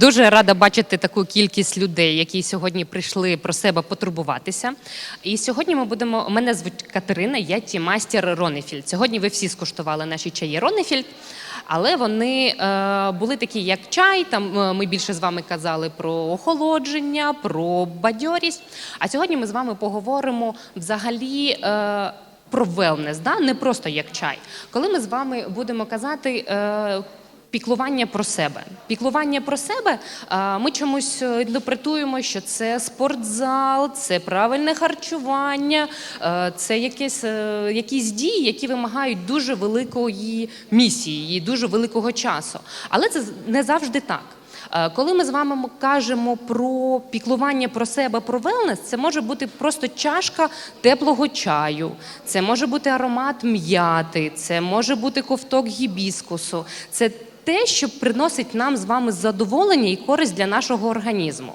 Дуже рада бачити таку кількість людей, які сьогодні прийшли про себе потурбуватися. І сьогодні ми будемо. Мене звуть Катерина, я тімастер Ронефільд. Сьогодні ви всі скуштували наші чаї Ронефільд, але вони е, були такі, як чай. Там е, ми більше з вами казали про охолодження, про бадьорість. А сьогодні ми з вами поговоримо взагалі. Е, про велнес, да? не просто як чай. Коли ми з вами будемо казати е, піклування про себе. Піклування про себе е, ми чомусь е, інтерпретуємо, що це спортзал, це правильне харчування, е, це якісь, е, якісь дії, які вимагають дуже великої місії, і дуже великого часу. Але це не завжди так. Коли ми з вами кажемо про піклування про себе, про велнес, це може бути просто чашка теплого чаю, це може бути аромат м'яти, це може бути ковток гібіскусу. Це те, що приносить нам з вами задоволення і користь для нашого організму.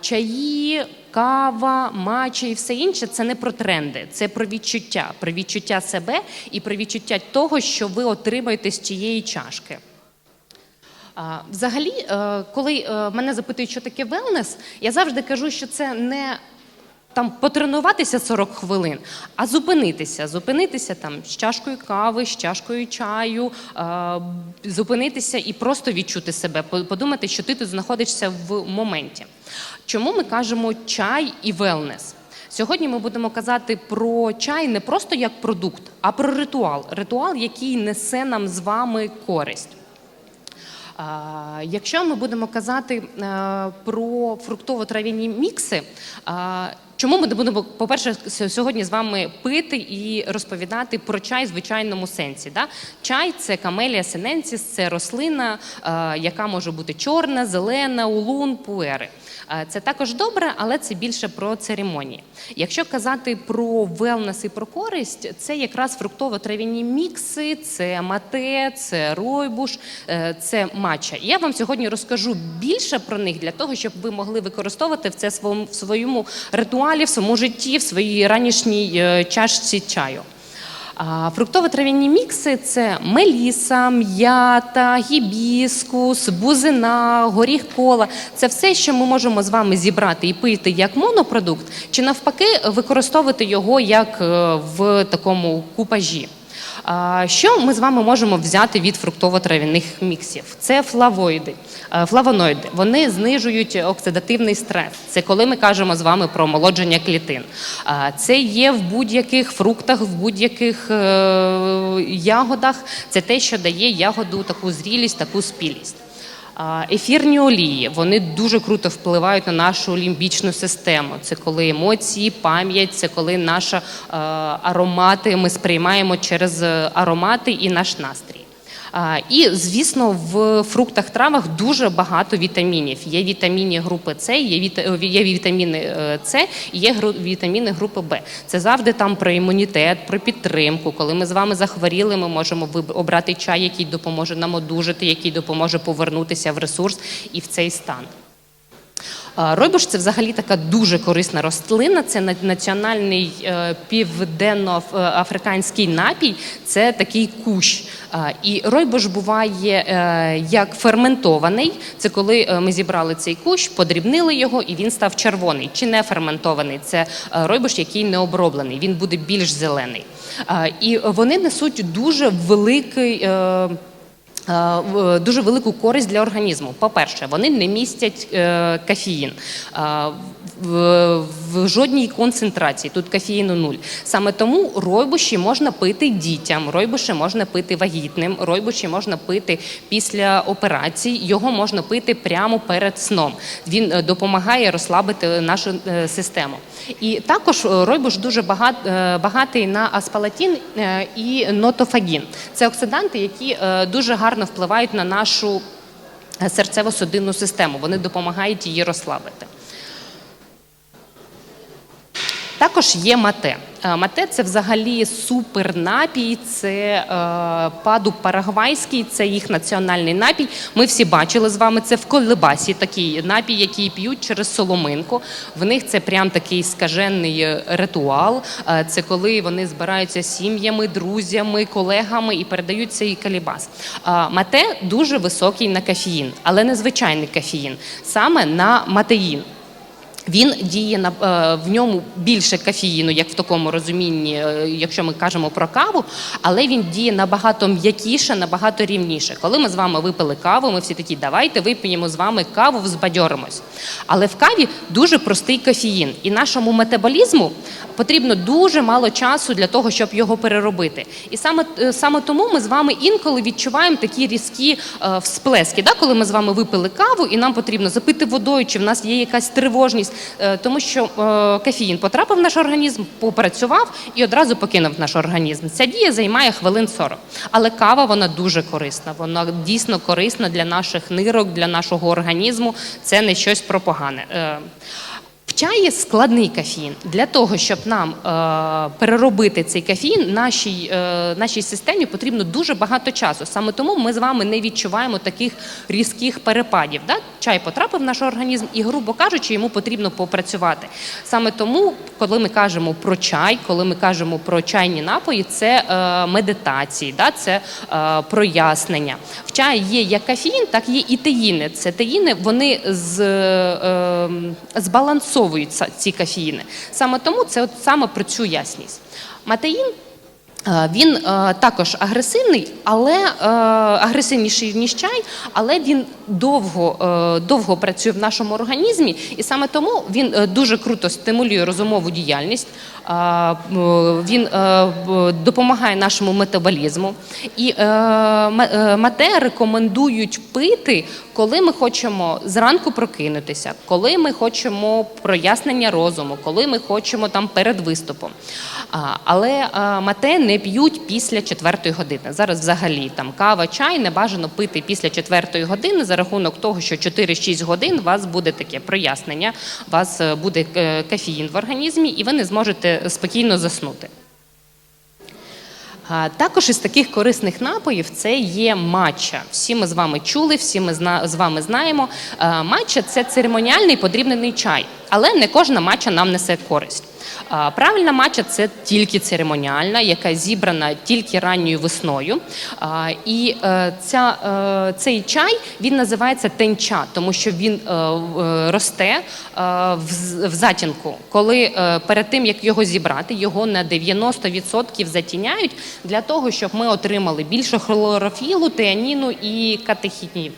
Чаї, кава, матча і все інше це не про тренди, це про відчуття, про відчуття себе і про відчуття того, що ви отримаєте з тієї чашки. Взагалі, е, коли е, мене запитують, що таке велнес, я завжди кажу, що це не там потренуватися 40 хвилин, а зупинитися. Зупинитися там з чашкою кави, з чашкою чаю, е, зупинитися і просто відчути себе, подумати, що ти тут знаходишся в моменті. Чому ми кажемо чай і велнес? Сьогодні ми будемо казати про чай не просто як продукт, а про ритуал. Ритуал, який несе нам з вами користь. А, Якщо ми будемо казати е, про фруктово-трав'яні мікси, а, чому ми будемо, по-перше, сьогодні з вами пити і розповідати про чай в звичайному сенсі? Да? Чай це камелія синенсіс, це рослина, е, яка може бути чорна, зелена, улун, пуери. Е, Це також добре, але це більше про церемонії. Якщо казати про велнес і про користь, це якраз фруктово-трав'яні мікси, це мате, це ройбуш, е, це матча. Я вам сьогодні розкажу більше про них для того, щоб ви могли використовувати це в своєму ритуалі, в своєму житті, в своїй ранішній е, чашці чаю. Фруктово-трав'яні мікси це меліса, м'ята, гібіскус, бузина, горіх кола. Це все, що ми можемо з вами зібрати і пити як монопродукт, чи навпаки використовувати його як е, в такому купажі. Що ми з вами можемо взяти від фруктово-трав'яних міксів? Це флавоїди, флавоноїди. Вони знижують оксидативний стрес. Це коли ми кажемо з вами про омолодження клітин. Це є в будь-яких фруктах, в будь-яких е, ягодах. Це те, що дає ягоду таку зрілість, таку спілість. Ефірні олії вони дуже круто впливають на нашу лімбічну систему. Це коли емоції, пам'ять, це коли наші е, аромати ми сприймаємо через е, аромати і наш настрій. І, звісно, в фруктах, травах дуже багато вітамінів. Є вітаміни групи С, є, е, вітаміни е, С, є вітаміни групи Б. Це завжди там про імунітет, про підтримку. Коли ми з вами захворіли, ми можемо обрати чай, який допоможе нам одужати, який допоможе повернутися в ресурс і в цей стан. Ройбуш це взагалі така дуже корисна рослина. Це національний е, південноафриканський напій. Це такий кущ. І ройбуш буває е, як ферментований. Це коли е, ми зібрали цей кущ, подрібнили його, і він став червоний. Чи не ферментований? Це ройбуш, який не оброблений. Він буде більш зелений. І вони несуть дуже великий. Е, Е, дуже велику користь для організму. По-перше, вони не містять е. Е, В, в жодній концентрації тут кофеїну нуль. Саме тому ройбуші можна пити дітям, ройбуші можна пити вагітним, ройбуші можна пити після операцій. Його можна пити прямо перед сном. Він допомагає розслабити нашу систему. І також е, ройбуш дуже багат, е, багатий на аспалатін е, і нотофагін. Це оксиданти, які дуже гарно впливають на нашу серцево-судинну систему. Вони допомагають її розслабити. Також є мате. Е, Мате це взагалі супер напій, це е, падуб парагвайський, це їх національний напій. Ми всі бачили з вами це в колебасі, такий напій, який п'ють через соломинку. В них це прям такий скажений е, ритуал. Е, Це коли вони збираються сім'ями, друзями, колегами і передають цей калібас. Е, Мате дуже високий на кофеїн, але не звичайний кофеїн, саме на матеїн. Він діє на е, в ньому більше кофеїну, як в такому розумінні, е, якщо ми кажемо про каву, але він діє набагато м'якіше, набагато рівніше. Коли ми з вами випили каву, ми всі такі, давайте вип'ємо з вами каву, взбадьоримось. Але в каві дуже простий кофеїн, і нашому метаболізму потрібно дуже мало часу для того, щоб його переробити. І саме, е, саме тому ми з вами інколи відчуваємо такі різкі е, всплески, да? коли ми з вами випили каву, і нам потрібно запити водою, чи в нас є якась тривожність, тому що е, кофеїн потрапив в наш організм, попрацював і одразу покинув наш організм. Ця дія займає хвилин 40. Але кава вона дуже корисна. Вона дійсно корисна для наших нирок, для нашого організму. Це не щось про погане. Чаї складний кофеїн. Для того, щоб нам е, переробити цей кофеїн, нашій, е, нашій системі потрібно дуже багато часу. Саме тому ми з вами не відчуваємо таких різких перепадів. Да? Чай потрапив в наш організм і, грубо кажучи, йому потрібно попрацювати. Саме тому, коли ми кажемо про чай, коли ми кажемо про чайні напої, це е, медитації, да? це е, прояснення. В чаї є як кофеїн, так є і теїни. Це теїни, вони з, е, збалансовують ца- ці кофеїни. Саме тому це от саме про цю ясність. Матеїн він е, також агресивний, але е, агресивніший ніж чай, але він довго, е, довго працює в нашому організмі, і саме тому він е, дуже круто стимулює розумову діяльність. е, Він е, допомагає нашому метаболізму. І е, е, мате рекомендують пити, коли ми хочемо зранку прокинутися, коли ми хочемо прояснення розуму, коли ми хочемо там перед виступом. Але е, мате не п'ють після четвертої години. Зараз взагалі там кава, чай не бажано пити після четвертої години за рахунок того, що 4-6 годин у вас буде таке прояснення, у вас е, буде е, кофеїн в організмі, і ви не зможете спокійно заснути. Також із таких корисних напоїв це є матча. Всі ми з вами чули, всі ми з вами знаємо. Матча це церемоніальний подрібнений чай, але не кожна матча нам несе користь. Правильна матча це тільки церемоніальна, яка зібрана тільки ранньою весною. І е, ця, е, цей чай він називається тенча, тому що він е, росте в затінку. Коли перед тим як його зібрати, його на 90% затіняють для того, щоб ми отримали більше хлорофілу, теаніну і катехінів.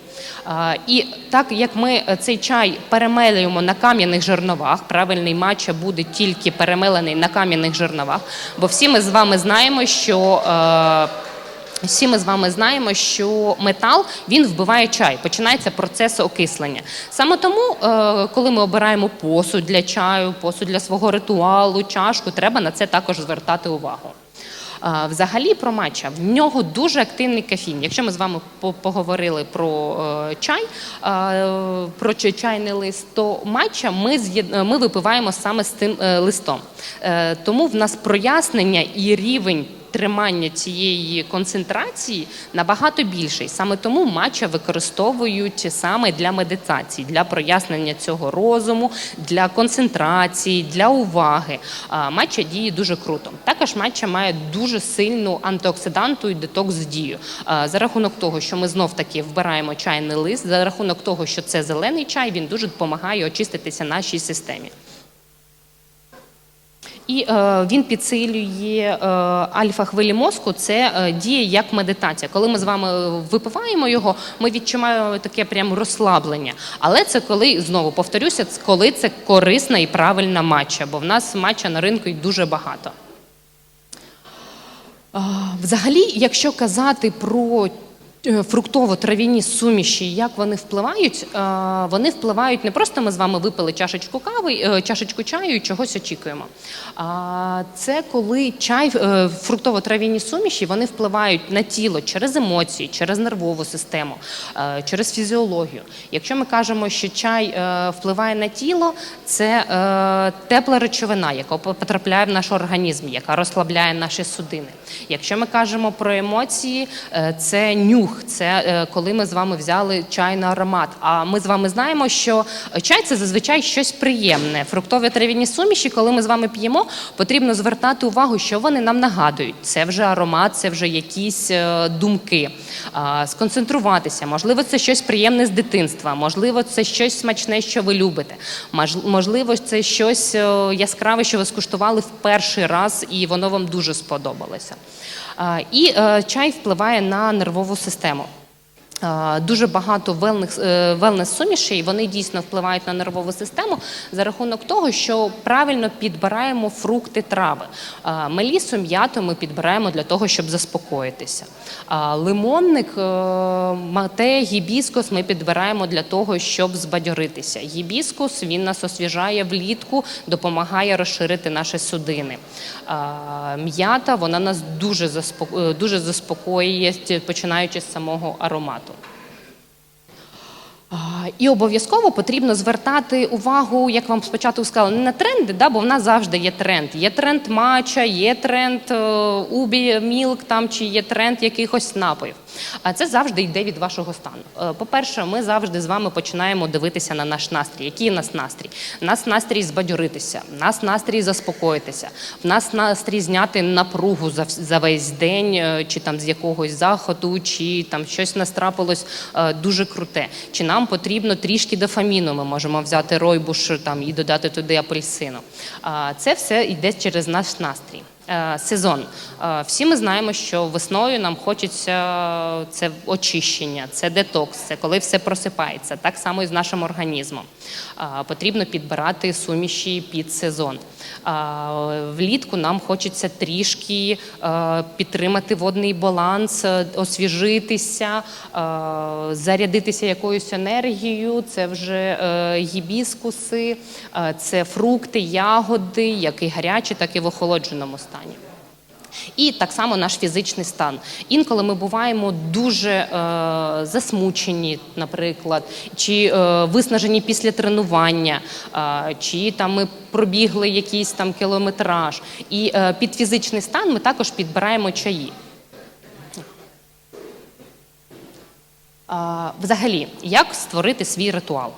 І так як ми е, цей чай перемелюємо на кам'яних жерновах, правильний матча буде тільки перемелений на кам'яних жерновах, бо всі ми з вами знаємо, що. е, всі ми з вами знаємо, що метал він вбиває чай, починається процес окислення. Саме тому, е, коли ми обираємо посуд для чаю, посуд для свого ритуалу, чашку, треба на це також звертати увагу. Взагалі про матча в нього дуже активний кофеїн. Якщо ми з вами по- поговорили про е, чай, про чай- чайний лист, то матча ми е, ми випиваємо саме з тим е, листом. Тому в нас прояснення і рівень. Тримання цієї концентрації набагато більший. Саме тому матча використовують саме для медитації, для прояснення цього розуму, для концентрації, для уваги. Матча діє дуже круто. Також матча має дуже сильну антиоксиданту і детокс дію. За рахунок того, що ми знов таки вбираємо чайний лист, за рахунок того, що це зелений чай, він дуже допомагає очиститися нашій системі. І е, він підсилює е, альфа-хвилі мозку. Це е, діє як медитація. Коли ми з вами випиваємо його, ми відчуваємо таке прям розслаблення. Але це коли знову повторюся, коли це корисна і правильна матча, бо в нас матча на ринку дуже багато. Взагалі, якщо казати про Фруктово-трав'яні суміші, як вони впливають? Е, Вони впливають не просто ми з вами випили чашечку кави, е, чашечку чаю і чогось очікуємо. Це коли чай, е, фруктово-трав'яні суміші вони впливають на тіло через емоції, через нервову систему, е, через фізіологію. Якщо ми кажемо, що чай е, впливає на тіло, це е, тепла речовина, яка потрапляє в наш організм, яка розслабляє наші судини. Якщо ми кажемо про емоції, е, це нюх, це е, коли ми з вами взяли чай на аромат. А ми з вами знаємо, що чай це зазвичай щось приємне. Фруктові трав'яні суміші, коли ми з вами п'ємо, потрібно звертати увагу, що вони нам нагадують. Це вже аромат, це вже якісь е, думки. Сконцентруватися, можливо, це щось приємне з дитинства, можливо, це щось смачне, що ви любите. Можливо, це щось е, яскраве, що ви скуштували в перший раз, і воно вам дуже сподобалося. І е, чай впливає на нервову систему. Дуже багато велних е, велнес-сумішей, вони дійсно впливають на нервову систему за рахунок того, що правильно підбираємо фрукти, трави. Мелісу, м'яту ми підбираємо для того, щоб заспокоїтися. Лимонник, е, мате, гібіскус ми підбираємо для того, щоб збадьоритися. Гібіскус він нас освіжає влітку, допомагає розширити наші судини. М'ята вона нас дуже заспоко- е, дуже заспокоює, починаючи з самого аромату. І обов'язково потрібно звертати увагу, як вам спочатку сказала, не на тренди, да, бо в нас завжди є тренд. Є тренд матча, є тренд е, убі мілк там чи є тренд якихось напоїв. А це завжди йде від вашого стану. Е, По-перше, ми завжди з вами починаємо дивитися на наш настрій. Який у нас настрій? У нас настрій збадьоритися, у нас настрій заспокоїтися, в нас настрій зняти напругу за, за весь день, е, чи там з якогось заходу, чи там щось нас трапилось дуже круте. Чи нам потрібно трішки дофаміну, ми можемо взяти ройбуш там і додати туди апельсину. А, Це все йде через наш настрій. Е, Сезон. Е, Всі ми знаємо, що весною нам хочеться е, це очищення, це детокс, це коли все просипається. Так само і з нашим організмом. Потрібно підбирати суміші під сезон. Влітку нам хочеться трішки підтримати водний баланс, освіжитися, зарядитися якоюсь енергією. Це вже гібіскуси, це фрукти, ягоди, як і гарячі, так і в охолодженому стані. І так само наш фізичний стан. Інколи ми буваємо дуже е, засмучені, наприклад, чи е, виснажені після тренування, е, чи там ми пробігли якийсь там кілометраж. І е, під фізичний стан ми також підбираємо чаї. А, Взагалі, як створити свій ритуал?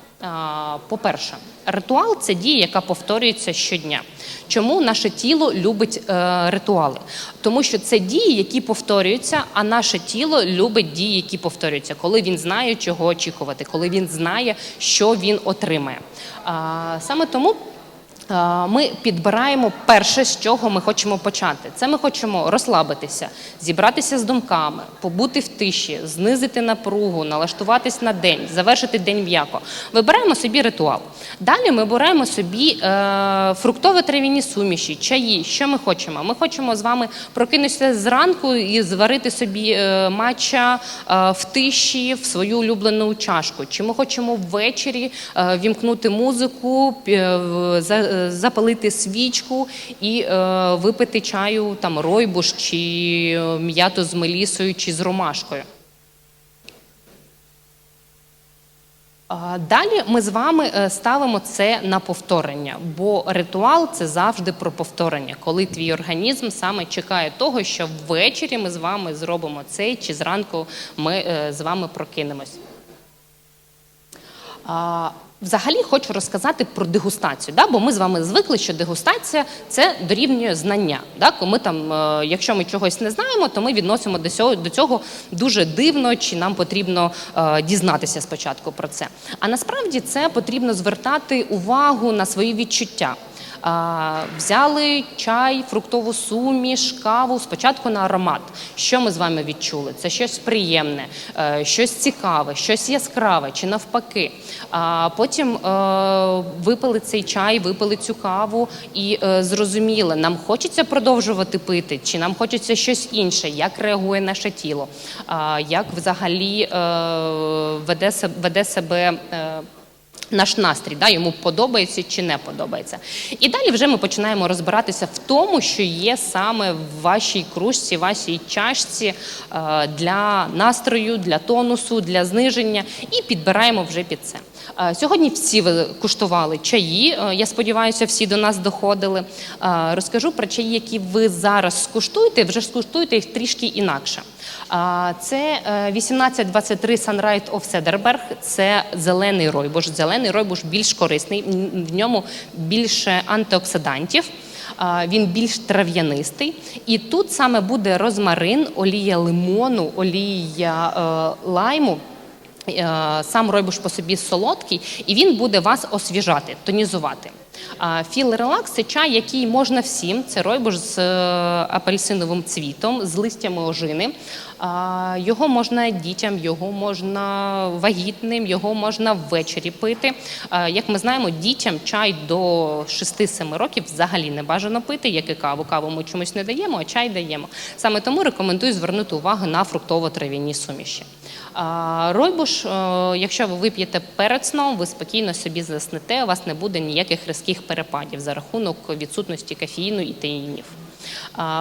По-перше, ритуал це дія, яка повторюється щодня. Чому наше тіло любить е, ритуали? Тому що це дії, які повторюються, а наше тіло любить дії, які повторюються, коли він знає, чого очікувати, коли він знає, що він отримає. Е, Саме тому Ми підбираємо перше, з чого ми хочемо почати. Це ми хочемо розслабитися, зібратися з думками, побути в тиші, знизити напругу, налаштуватись на день, завершити день м'яко. Вибираємо собі ритуал. Далі ми беремо собі е, фруктові трав'яні суміші, чаї. Що ми хочемо? Ми хочемо з вами прокинутися зранку і зварити собі е, матча е, в тиші в свою улюблену чашку. Чи ми хочемо ввечері е, вімкнути музику, е, е, запалити свічку і е, випити чаю там ройбуш, чи е, м'яту з мелісою, чи з ромашкою. Далі ми з вами е, ставимо це на повторення, бо ритуал це завжди про повторення, коли твій організм саме чекає того, що ввечері ми з вами зробимо це, чи зранку ми е, з вами прокинемось. Взагалі хочу розказати про дегустацію, да? бо ми з вами звикли, що дегустація це дорівнює знання. Да? Ми там, е, якщо ми чогось не знаємо, то ми відносимо до цього, до цього дуже дивно, чи нам потрібно е, дізнатися спочатку про це. А насправді це потрібно звертати увагу на свої відчуття. Взяли чай, фруктову суміш, каву спочатку на аромат. Що ми з вами відчули? Це щось приємне, е, щось цікаве, щось яскраве чи навпаки. А потім е, випили цей чай, випили цю каву і е, зрозуміли, нам хочеться продовжувати пити, чи нам хочеться щось інше, як реагує наше тіло, як взагалі веде себе. Наш настрій, да, йому подобається чи не подобається. І далі вже ми починаємо розбиратися в тому, що є саме в вашій кружці, вашій чашці е, для настрою, для тонусу, для зниження, і підбираємо вже під це. Е, Сьогодні всі ви куштували чаї. е, Я сподіваюся, всі до нас доходили. Е, Розкажу про чаї, які ви зараз скуштуєте. Вже скуштуєте їх трішки інакше. Це е, 1823 Sunrise of Cederberg. Це зелений ройбуш. Зелений ройбуш більш корисний, в ньому більше антиоксидантів. Він більш трав'янистий, і тут саме буде розмарин, олія лимону, олія лайму. Е, Сам ройбуш по собі солодкий, і він буде вас освіжати, тонізувати. Філ релакс це чай, який можна всім. Це ройбуш з е, апельсиновим цвітом, з листями ожини. Його можна дітям, його можна вагітним, його можна ввечері пити. Як ми знаємо, дітям чай до 6-7 років взагалі не бажано пити, як і каву. Каву ми чомусь не даємо, а чай даємо. Саме тому рекомендую звернути увагу на фруктово-трав'яні суміші. Ройбуш, е, якщо ви вип'єте перед сном, ви спокійно собі заснете, у вас не буде ніяких різких перепадів за рахунок відсутності кофеїну і теїнів.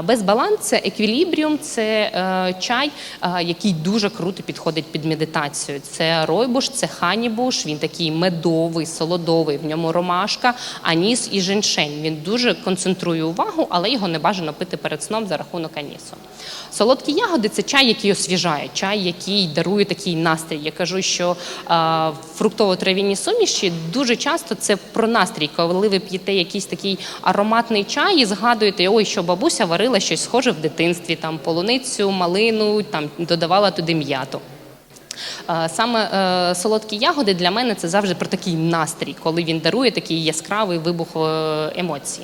Безбаланс це еквілібріум, це е, чай, е, який дуже круто підходить під медитацію. Це ройбуш, це ханібуш, він такий медовий, солодовий, в ньому ромашка, аніс і женьшень. Він дуже концентрує увагу, але його не бажано пити перед сном за рахунок анісу. Солодкі ягоди це чай, який освіжає, чай, який дарує такий настрій. Я кажу, що е, фруктово-трав'яні суміші дуже часто це про настрій, коли ви п'єте якийсь такий ароматний чай і згадуєте, ой, що бабуся варила щось схоже в дитинстві, там полуницю, малину, там додавала туди м'яту. Е, Саме е, солодкі ягоди для мене це завжди про такий настрій, коли він дарує такий яскравий вибух е, емоцій.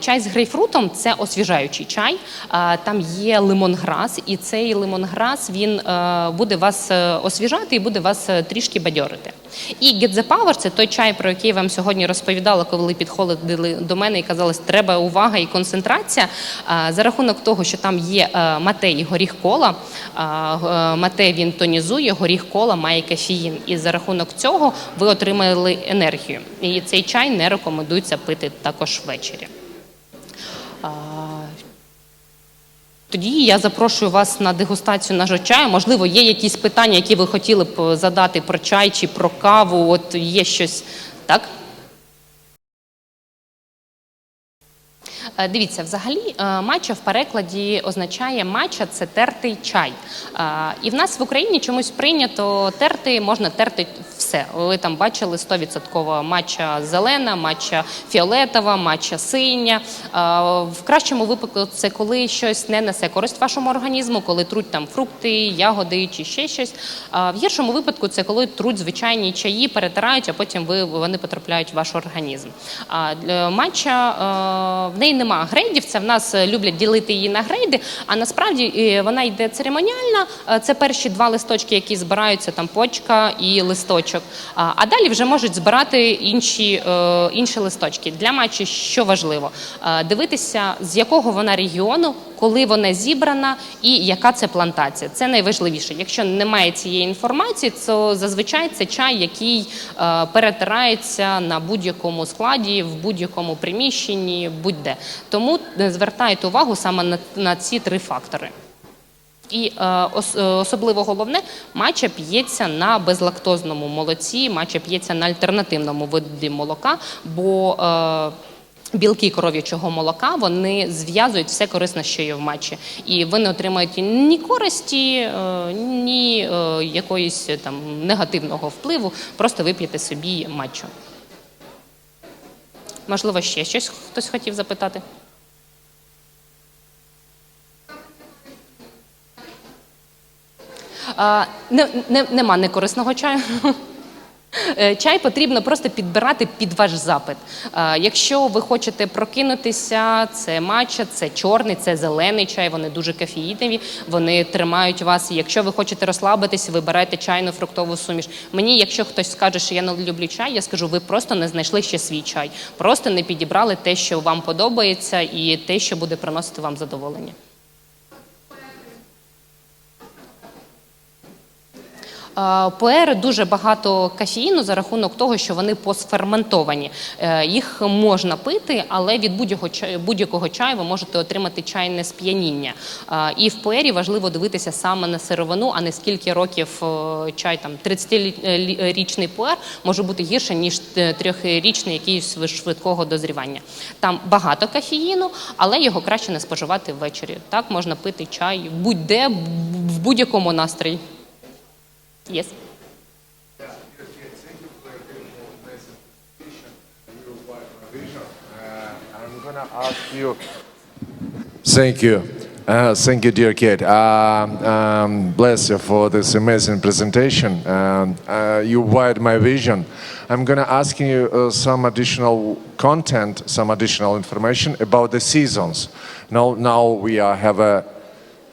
Чай з грейпфрутом це освіжаючий чай. А, Там є лимонграс, і цей лимонграс він е, буде вас освіжати і буде вас трішки бадьорити. І Power – це той чай, про який я вам сьогодні розповідала, коли підходили до мене і казали, що треба увага і концентрація. За рахунок того, що там є е, мате і горіх кола, е, мате він тонізує, горіх кола має кофеїн. І за рахунок цього ви отримали енергію. І цей чай не рекомендується пити також ввечері. Тоді я запрошую вас на дегустацію нашого чаю. Можливо, є якісь питання, які ви хотіли б задати про чай чи про каву. От є щось так? Дивіться, взагалі е, матча в перекладі означає матча це тертий чай. Е, І в нас в Україні чомусь прийнято терти, можна терти все. Ви там бачили 100% матча зелена, матча фіолетова, матча синя. Е, В кращому випадку це коли щось не несе користь вашому організму, коли труть там фрукти, ягоди чи ще щось. В гіршому випадку це коли труть звичайні чаї, перетирають, а потім вони потрапляють в ваш організм. Матча е, в неї нема грейдів. Це в нас е, люблять ділити її на грейди. А насправді е, вона йде церемоніальна. Е, Це перші два листочки, які збираються там почка і листочок. А далі вже можуть збирати інші, інші листочки. Для матчі що важливо? Дивитися, з якого вона регіону, коли вона зібрана і яка це плантація. Це найважливіше. Якщо немає цієї інформації, то зазвичай це чай, який перетирається на будь-якому складі, в будь-якому приміщенні, будь-де. Тому е, звертайте увагу саме на, на ці три фактори. І е, е, особливо головне, матча п'ється на безлактозному молоці, матча п'ється на альтернативному виді молока, бо е, білки коров'ячого молока вони зв'язують все корисне, що є в матчі. І ви не отримаєте ні користі, е, ні е, якоїсь е, там негативного впливу, просто вип'єте собі матчу. Можливо, ще щось хтось хотів запитати? А, не, не, нема некорисного чаю. Е, Чай потрібно просто підбирати під ваш запит. Е, Якщо ви хочете прокинутися, це матча, це чорний, це зелений чай. Вони дуже кофеїнові, вони тримають вас. Якщо ви хочете розслабитися, вибирайте чайну фруктову суміш. Мені, якщо хтось скаже, що я не люблю чай, я скажу, ви просто не знайшли ще свій чай, просто не підібрали те, що вам подобається, і те, що буде приносити вам задоволення. Пуери дуже багато кофеїну за рахунок того, що вони посферментовані. Е, Їх можна пити, але від будь-якого чаю, ви можете отримати чайне сп'яніння. І в пуері важливо дивитися саме на сировину, а не скільки років е, чай там 30-річний пуер може бути гірше ніж е, трьохрічний якийсь швидкого дозрівання. Там багато кофеїну, але його краще не споживати ввечері. Так можна пити чай будь-де в будь-якому настрої. Yes. I'm gonna ask you. Thank you. Uh, thank you, dear Kate. Uh, um, bless you for this amazing presentation. Um, uh, you wired my vision. I'm gonna ask you uh, some additional content, some additional information about the seasons. Now, now we are, have a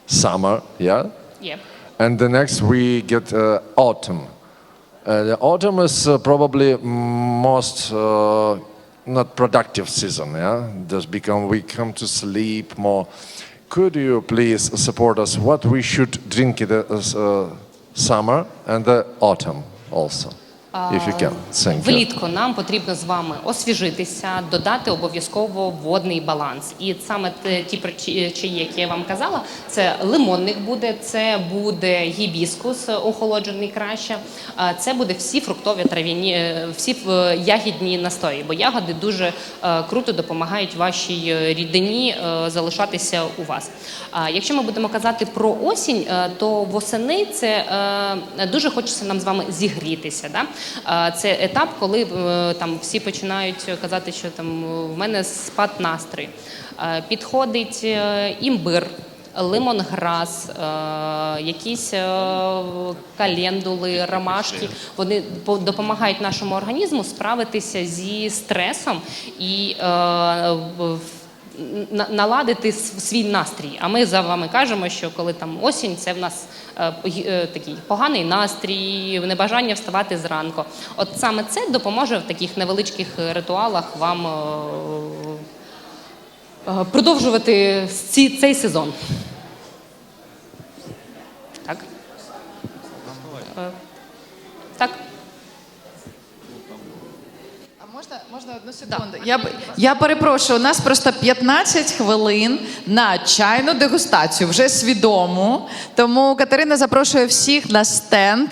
summer, yeah, Yeah. And the next we get uh, autumn. Uh, the autumn is uh, probably most uh, not productive season. Yeah, just become we come to sleep more. Could you please support us? What we should drink in the uh, summer and the autumn also, if you can. Thank you. Влітку нам потрібно з вами освіжитися, додати обов'язково водний баланс. І саме ті чаї, які я вам казала, це лимонник буде, це буде гібіскус охолоджений краще. Це буде всі фруктові трав'яні, е, всі е, ягідні настої, бо ягоди дуже е, круто допомагають вашій рідині залишатися у вас. А Якщо ми будемо казати про осінь, то восени це дуже хочеться нам з вами зігрітися. Да? Це етап, коли е, там всі починають казати, що там е, в мене спад настрій. Е, Підходить імбир. Лимонграс, якісь календули, ромашки, вони по- допомагають нашому організму справитися зі стресом і наладити свій настрій. А ми за вами кажемо, що коли там осінь, це в нас е, е, такий поганий настрій, небажання вставати зранку. От саме це допоможе в таких невеличких ритуалах вам е, продовжувати цей сезон. Так. Е, Так. А можна, можна одну секунду? Я, я перепрошую, у нас просто 15 хвилин на чайну дегустацію, вже свідому. Тому Катерина запрошує всіх на стенд.